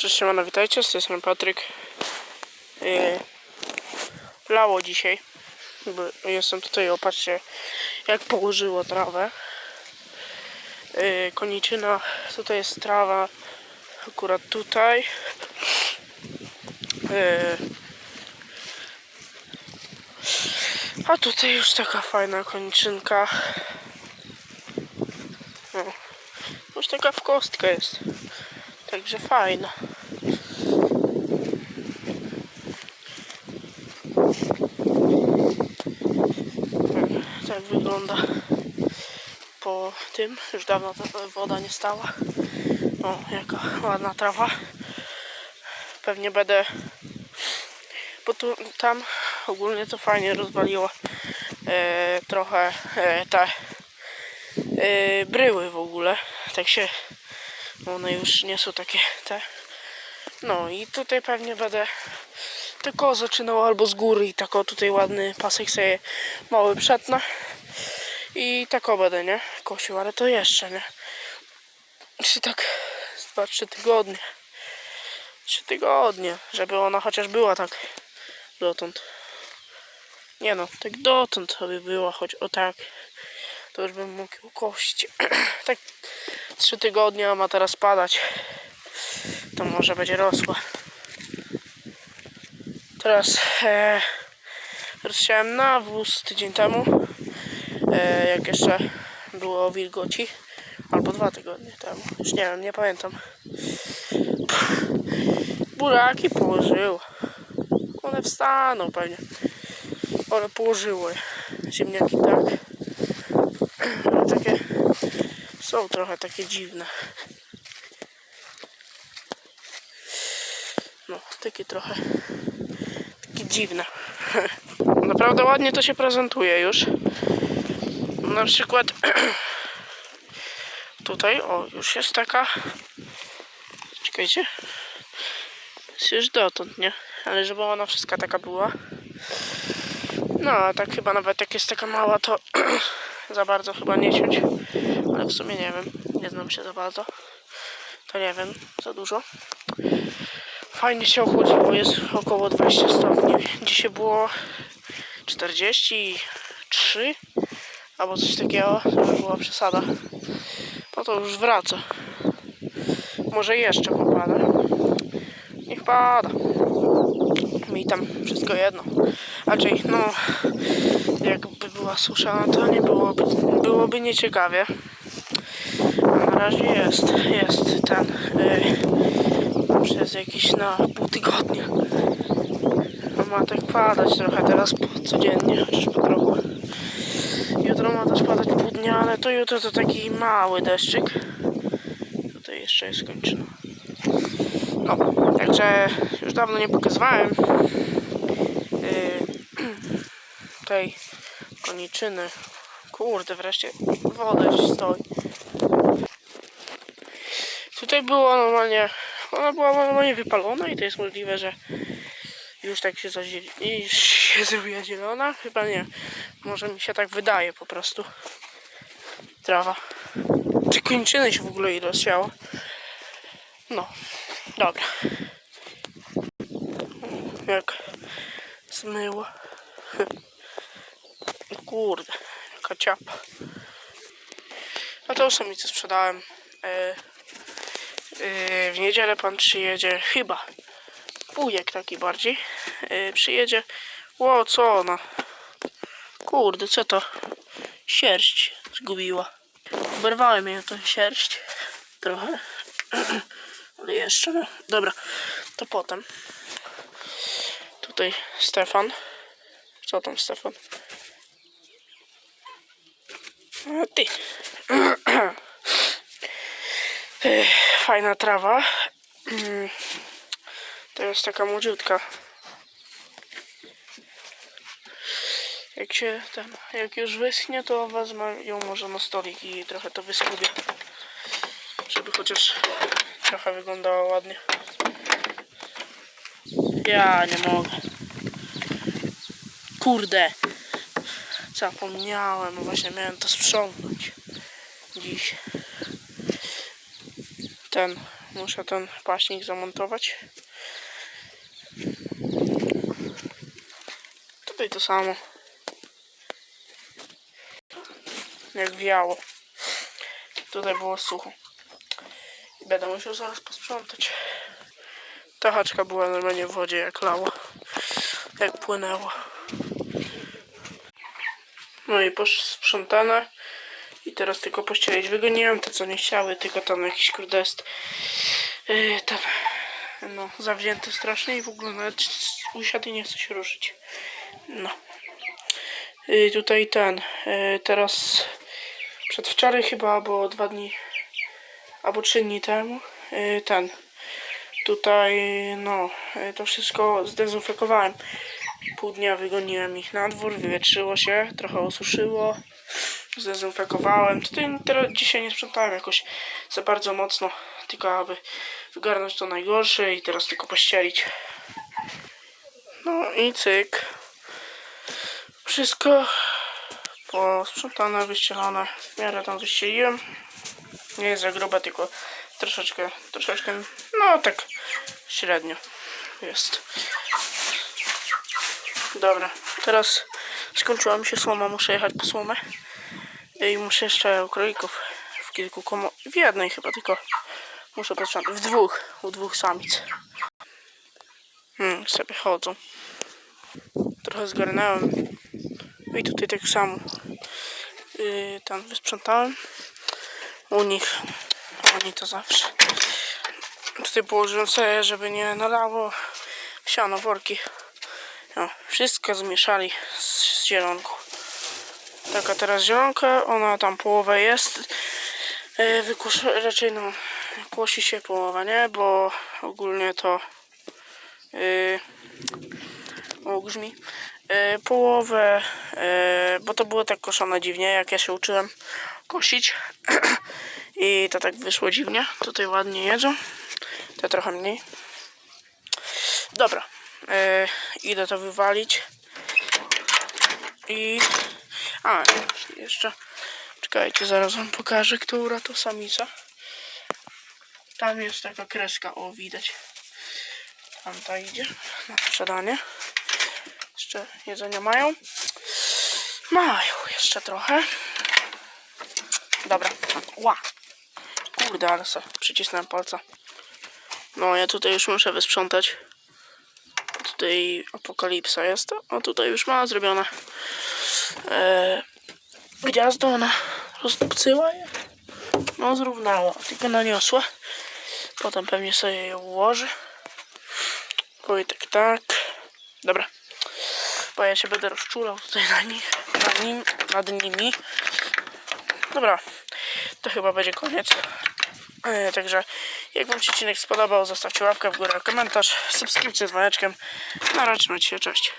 Cześć, siemano, witajcie, z tej strony Patryk. Yy, lało dzisiaj, bo jestem tutaj, opatrzcie, jak położyło trawę. Yy, koniczyna, tutaj jest trawa, akurat tutaj. Yy, a tutaj już taka fajna koniczynka. No, już taka w kostkę jest. Także fajna. Tak wygląda po tym. Już dawno ta woda nie stała. O, jaka ładna trawa. Pewnie będę. Bo tu, tam ogólnie to fajnie rozwaliło e, trochę e, te e, bryły w ogóle. Tak się one już nie są takie te. No i tutaj pewnie będę tylko zaczynał albo z góry i tak o tutaj ładny pasek sobie mały przetnę. I tak będę, nie? Kosił, ale to jeszcze, nie? Czy tak z 2-3 tygodnie. 3 tygodnie, żeby ona chociaż była tak dotąd. Nie no, tak dotąd by była, choć o tak. To już bym mógł ją kosić. tak trzy tygodnie, a ma teraz padać. To może będzie rosła. Teraz e, rozsiałem nawóz tydzień temu. E, jak jeszcze było wilgoci. Albo dwa tygodnie temu. Już nie wiem, nie pamiętam. Buraki położyły. One wstaną pewnie. One położyły. Ziemniaki tak. Ale takie są trochę takie dziwne. No, takie trochę takie dziwne. Naprawdę ładnie to się prezentuje już. Na przykład tutaj, o, już jest taka. Czekajcie. Jest już dotąd, nie? Ale żeby ona wszystka taka była. No, a tak chyba nawet jak jest taka mała, to za bardzo chyba nie ciąć. Ale w sumie nie wiem. Nie znam się za bardzo. To nie wiem za dużo. Fajnie się ochłodziło. Jest około 20 stopni. Dzisiaj było 43 albo coś takiego. To by była przesada. No to już wraca. Może jeszcze popada. Niech pada. Mi tam wszystko jedno. Raczej, no, jakby była susza, no to nie byłoby, byłoby nieciekawie. A na razie jest, jest ten y, przez jakieś na pół tygodnia. No ma tak padać trochę teraz codziennie, chociaż po trochu. Ma też padać pół dnia, ale to jutro to taki mały deszczyk. Tutaj jeszcze jest kończyna. No, także już dawno nie pokazywałem yy, tej koniczyny. Kurde, wreszcie woda gdzieś stoi. Tutaj było normalnie, ona była normalnie wypalona i to jest możliwe, że już tak się, zazie- i się zrobiła zielona. Chyba nie. Może mi się tak wydaje po prostu. Trawa. Czy kończyny się w ogóle jej rozsiało? No, dobra. Jak zmyło. Kurde, jaka ciapa. A to samice sprzedałem. E, e, w niedzielę pan przyjedzie, chyba. Wujek taki bardziej. E, przyjedzie. Ło, co ona? Kurde, co to? Sierść zgubiła. Oberwałem jej tą sierść. Trochę. Ale jeszcze no. Dobra, to potem. Tutaj Stefan. Co tam Stefan? A ty. Fajna trawa. Mm. To jest taka młodziutka. Jak się ten, jak już wyschnie, to wezmę ją może na stolik i trochę to wyskubię. Żeby chociaż trochę wyglądała ładnie. Ja nie mogę. Kurde. Zapomniałem, no właśnie miałem to sprzątnąć dziś. Ten muszę ten paśnik zamontować. Tutaj to samo. Jak wiało. Tutaj było sucho. I będę musiał zaraz posprzątać. Ta haczka była normalnie w wodzie jak lała. Jak płynęła. No i posprzątane. I teraz tylko pościelić. Wygoniłem te co nie chciały, tylko tam jakiś kurde jest yy, tam no zawzięty strasznie i w ogóle nawet usiadł i nie chce się ruszyć. No. I tutaj ten, yy, teraz przedwczoraj chyba, albo dwa dni, albo trzy dni temu, yy, ten, tutaj, no, yy, to wszystko zdezynfekowałem. Pół dnia wygoniłem ich na dwór, wywietrzyło się, trochę osuszyło, zdezynfekowałem. Tutaj teraz dzisiaj nie sprzątałem jakoś za bardzo mocno, tylko aby wygarnąć to najgorsze i teraz tylko pościelić. No i cyk. Wszystko posprzątane, wyścielone. W miarę tam wyścieliłem. Nie jest za grube, tylko troszeczkę, troszeczkę, no tak średnio jest. Dobra, teraz skończyła mi się słoma, muszę jechać po słomę. I muszę jeszcze u królików w kilku komo... w jednej chyba tylko muszę posprzątać. W dwóch, u dwóch samic. Hmm, sobie chodzą. Trochę zgarnąłem. I tutaj tak samo. Yy, tam wysprzątałem. U nich. Oni to zawsze. Tutaj położyłem sobie, żeby nie nalało siano worki. No, wszystko zmieszali z, z zielonką. Taka teraz zielonka, ona tam połowa jest. Yy, raczej no, kłosi się połowa, nie? Bo ogólnie to yy, o, grzmi. Yy, połowę, yy, bo to było tak koszone dziwnie, jak ja się uczyłem kosić. I to tak wyszło dziwnie. Tutaj ładnie jedzą. To trochę mniej. Dobra. Yy, idę to wywalić. I... A, jeszcze... Czekajcie, zaraz wam pokażę, która to samica. Tam jest taka kreska, o widać. Tamta idzie na sprzedanie. Jeszcze jedzenia mają. Mają jeszcze trochę. Dobra. Ła. Kurde, ale se przycisnąłem palca. No, ja tutaj już muszę wysprzątać. Tutaj apokalipsa jest. A tutaj już ma zrobione. Eee, gniazdo ona rozdupcyła je. No, zrównała, tylko naniosła. Potem pewnie sobie je ułoży. Wojtek tak. Dobra. Bo ja się będę rozczulał tutaj na nich, na nim, nad nimi. Dobra. To chyba będzie koniec. E, także jak wam się odcinek spodobał, zostawcie łapkę w górę, komentarz, subskrypcję z dzwoneczkiem. Na razie, się, cześć.